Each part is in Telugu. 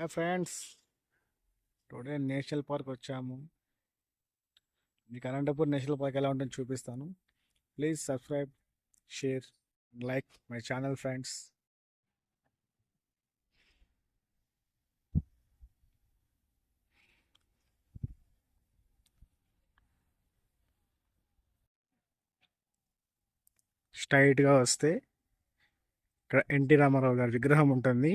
Hi friends. Today national park వచ్చాము. మీకు అనంతపూర్ నేషనల్ పార్క్ ఎలా ఉంటుందో చూపిస్తాను. Please subscribe share like my channel friends. స్ట్రైట్గా వస్తే ఇక్కడ ఎన్టీ రామారావు గారి విగ్రహం ఉంటుంది.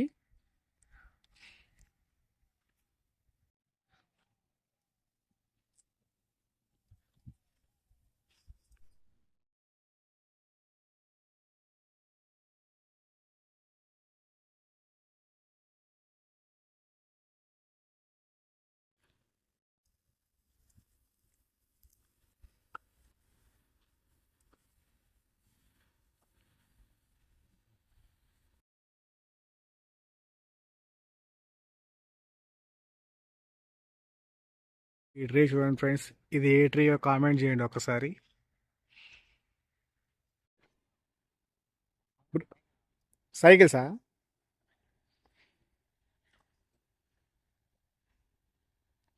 ఈ ట్రీ చూడండి ఫ్రెండ్స్. ఇది ఏ ట్రీయో కామెంట్ చేయండి ఒకసారి. సైకిల్సా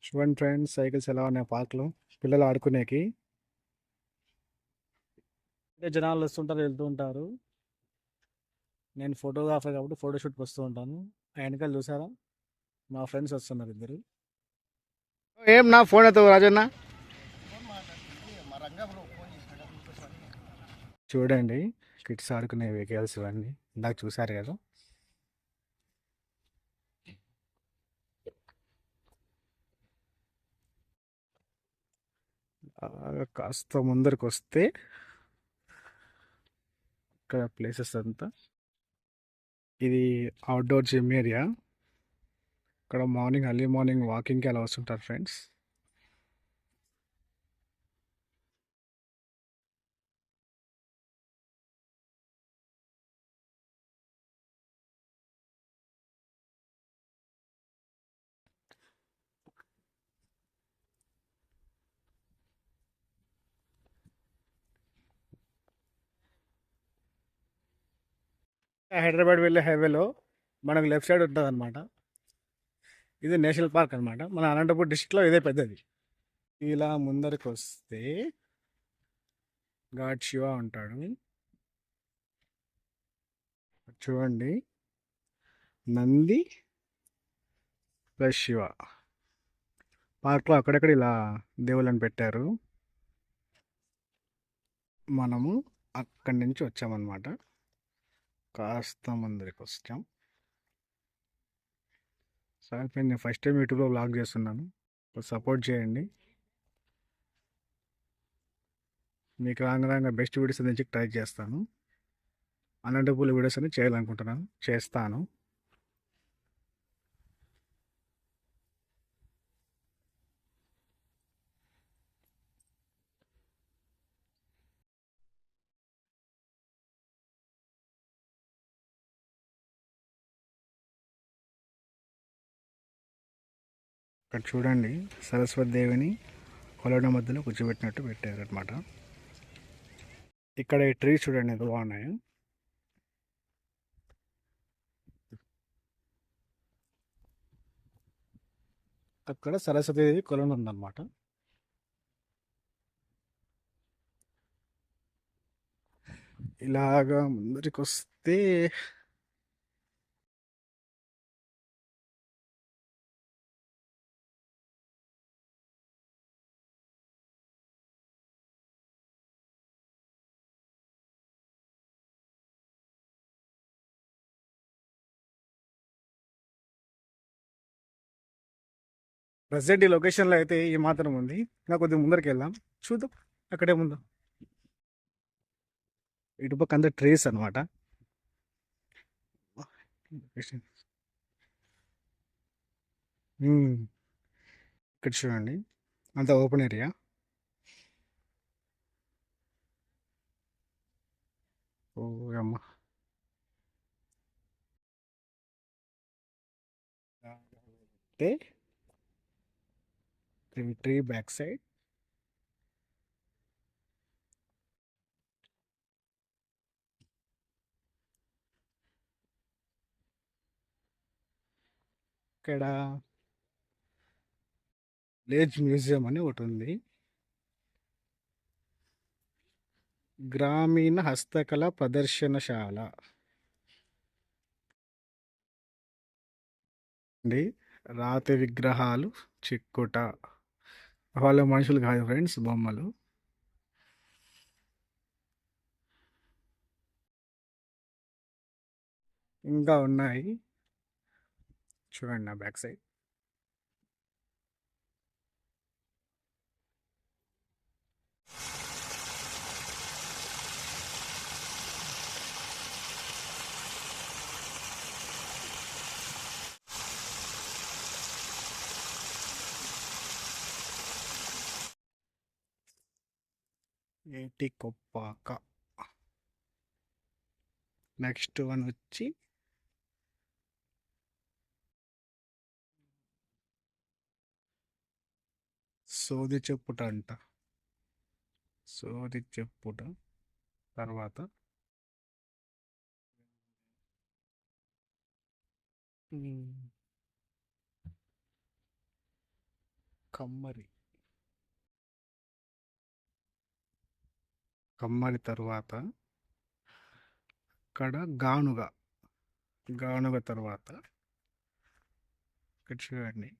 చూడండి ఫ్రెండ్స్ సైకిల్స్ ఎలా ఉన్నాయి పార్క్లో? పిల్లలు ఆడుకునేకి. అంటే జనాలు వస్తుంటారు వెళ్తూ ఉంటారు. నేను ఫోటోగ్రాఫర్ కాబట్టి ఫోటోషూట్కి వస్తూ ఉంటాను. ఆ వెనకాల చూసారా? మా ఫ్రెండ్స్ వస్తున్నారు ఇద్దరు. ఏం నా ఫోన్ అవుతావు రాజన్న? చూడండి కిడ్స్ ఆడుకునే వెహికల్స్ ఇవన్నీ. ఇందాక చూసారు కదా? కాస్త ముందరికి వస్తే ఇక్కడ ప్లేసెస్ అంతా. ఇది అవుట్డోర్ జిమ్ ఏరియా ఇక్కడ మార్నింగ్ అర్లీ మార్నింగ్ వాకింగ్కి అలా వస్తుంటారు ఫ్రెండ్స్. హైదరాబాద్ వెళ్ళే హైవేలో మనకు లెఫ్ట్ సైడ్ ఉంటుంది అనమాట ఇది నేషనల్ పార్క్ అనమాట మన అనంతపూర్ డిస్టిక్లో ఇదే పెద్దది. ఇలా ముందరికి వస్తే ఘాట్ శివ ఉంటాడు చూడండి. నంది ప్లస్ శివ. పార్క్లో అక్కడక్కడ ఇలా దేవుళ్ళని పెట్టారు. మనము అక్కడి నుంచి వచ్చామన్నమాట. కాస్త ముందరికి వచ్చాం సార్ నేను ఫస్ట్ టైం యూట్యూబ్లో బ్లాగ్ చేస్తున్నాను. సపోర్ట్ చేయండి. మీకు రాంగ రాంగ బెస్ట్ వీడియోస్ నుంచి ట్రై చేస్తాను. అనంతపూర్ వీడియోస్ అని చేయాలనుకుంటున్నాను. చేస్తాను. ఇక్కడ చూడండి సరస్వతి దేవిని కొలడ మధ్యలో కూర్చోబెట్టినట్టు పెట్టారు అనమాట ఇక్కడ ఈ ట్రీ చూడండి ఎంత బాగున్నాయి. అక్కడ సరస్వతి దేవి కొలను ఉందన్నమాట. ఇలాగా ముందరికి వస్తే ప్రజెంట్ ఈ లొకేషన్లో అయితే ఈ మాత్రం ఉంది. ఇంకా కొద్దిగా ముందరికి వెళ్దాం. చూద్దాం. అక్కడే ముందు. ఇటుపక్క అంతా ట్రేస్ అనమాట ఇక్కడ చూడండి. అంత ఓపెన్ ఏరియా. ఓ అమ్మ అంటే ట్రీ బ్యాక్ సైడ్ ఇక్కడ విలేజ్ మ్యూజియం అని ఒకటి ఉంది. గ్రామీణ హస్తకళ ప్రదర్శనశాల. అండి రాతి విగ్రహాలు చిక్కుట. వాళ్ళ మనుషులు కాదు ఫ్రెండ్స్ బొమ్మలు. ఇంకా ఉన్నాయి. చూడండి నా బ్యాక్ సైడ్. ఏటి కొప్పాక నెక్స్ట్ వన్ వచ్చి సోది చెప్పుట అంట. సోది చెప్పుట తర్వాత కమ్మరి. కమ్మరి తర్వాత అక్కడ గానుగ గానుగ తర్వాత. ఇక్కడ చూడండి.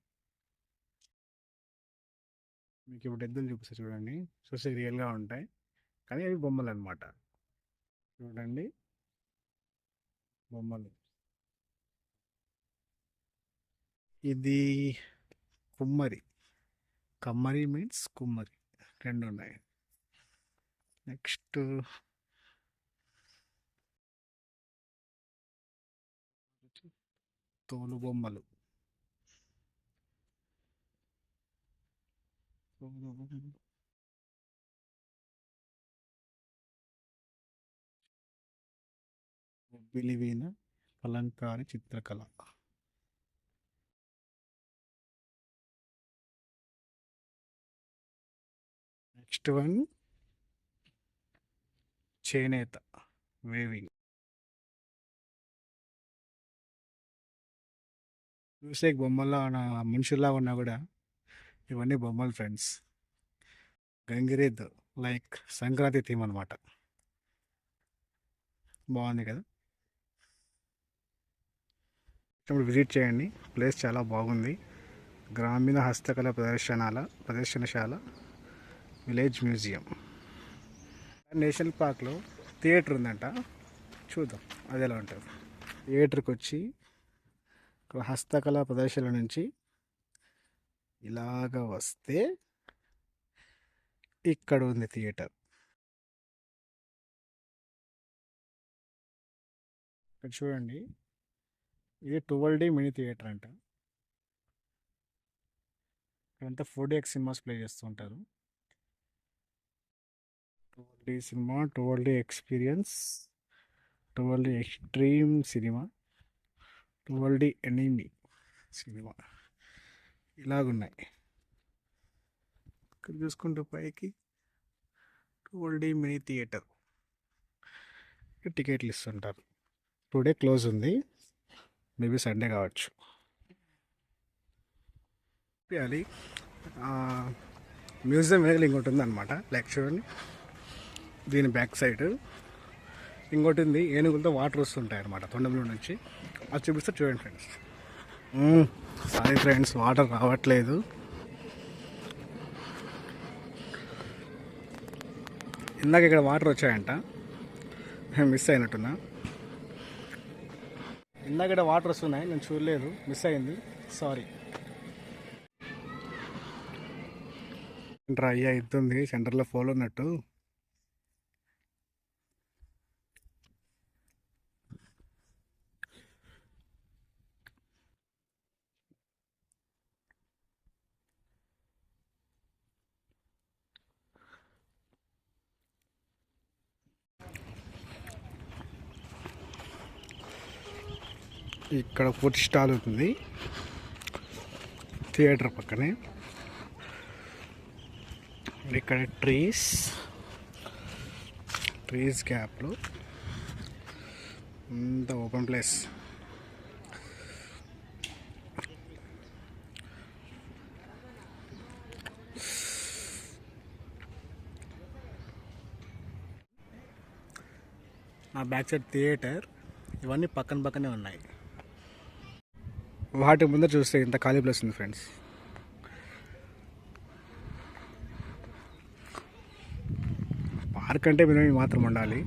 మీకు ఇప్పుడు ఎద్దులు చూపిస్తారు చూడండి. చూస్తే రియల్గా ఉంటాయి. కానీ అవి బొమ్మలు అనమాట చూడండి. బొమ్మలు. ఇది కుమ్మరి. కమ్మరి మీన్స్ కుమ్మరి. రెండు ఉన్నాయి. నెక్స్ట్ తోలు బొమ్మలు తోలు బొమ్మలు చిత్రకళ. నెక్స్ట్ వన్ చేనేత వేవింగ్ చూసే బొమ్మల్లో మనుషుల్లా ఉన్నా కూడా ఇవన్నీ బొమ్మలు ఫ్రెండ్స్ గంగిరేద్ లైక్ సంక్రాంతి థీమ్ అనమాట బాగుంది కదా? ఇప్పుడు విజిట్ చేయండి. ప్లేస్ చాలా బాగుంది. గ్రామీణ హస్తకళ ప్రదర్శనాల ప్రదర్శనశాల విలేజ్ మ్యూజియం నేషనల్ పార్క్లో థియేటర్ ఉందంట. చూద్దాం అది ఎలా ఉంటుంది. థియేటర్కి వచ్చి ఇక్కడ హస్తకళ ప్రదర్శన నుంచి ఇలాగ వస్తే ఇక్కడ ఉంది థియేటర్. ఇక్కడ చూడండి ఇది ట్వెల్వ్ డే మినీ థియేటర్ అంట. ఇక్కడంతా ఫోర్ డిఎక్స్ సినిమాస్ ప్లే చేస్తూ ఉంటారు. Twelve D cinema twelve D experience twelve D extreme cinema twelve D enemy cinema. ఇలాగున్నాయి. ఇక్కడ చూసుకుంటే పైకి ట్వెల్వ్ డే మినీ థియేటర్. టికెట్లు ఇస్తుంటారు. టుడే క్లోజ్ ఉంది. మేబీ సండే కావచ్చు. అది మ్యూజియం వెనకలు ఇంకోటి ఉందన్నమాట అనమాట లైక్ చూడండి. దీని బ్యాక్ సైడ్. ఇంకోటి ఉంది ఏనుగులతో వాటర్ వస్తుంటాయి అనమాట తొండంలో నుంచి. అది చూపిస్తే చూడండి ఫ్రెండ్స్ సారీ ఫ్రెండ్స్ వాటర్ రావట్లేదు. ఇందాక ఇక్కడ వాటర్ వచ్చాయంట. నేను మిస్ అయినట్టున్నా. ఇందాక ఇక్కడ వాటర్ వస్తున్నాయి నేను చూడలేదు. మిస్ అయింది. సారీ డ్రై అవుతుంది సెంటర్లో ఫోల్ ఉన్నట్టు. ఇక్కడ ఫుడ్ స్టాల్ ఉంది థియేటర్ పక్కనే. ఇక్కడ ట్రీస్. ట్రీస్ గ్యాప్లు అంత ఓపెన్ ప్లేస్. నా బ్యాక్ సైడ్ థియేటర్. ఇవన్నీ పక్కన పక్కనే ఉన్నాయి. వాటి ముందర చూస్తే ఇంత ఖాళీ ప్లేస్ ఉంది ఫ్రెండ్స్. పార్క్ అంటే మినిమం మాత్రం ఉండాలి.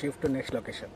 shift to next location.